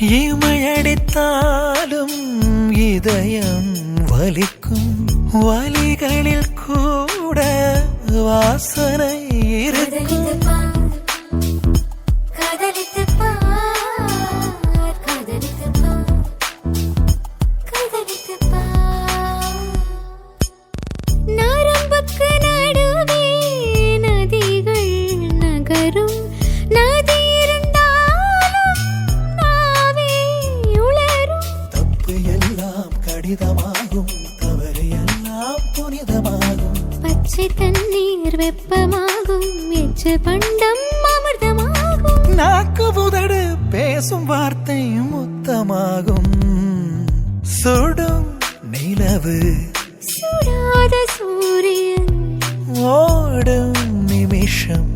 ഇമയടിത്താലും മഴടിത്താലും ഇതയം വലിക്കും. വലികളിൽ കൂടെ വാസ நகரும் நதி இருந்தாலும் நாவே உளரும் தப்பு எல்லாம் கடிதமாகும் தவறு எல்லாம் புனிதமாகும். பச்சை தண்ணீர் வெப்பமாகும் எச்சு பண்டம் அமிர்தமாகும். நாக்கு புதடு பேசும் வார்த்தை முத்தமாகும் சுடும் நிலவு சுடாத சூரியன். ஓடும் நிமிஷம்.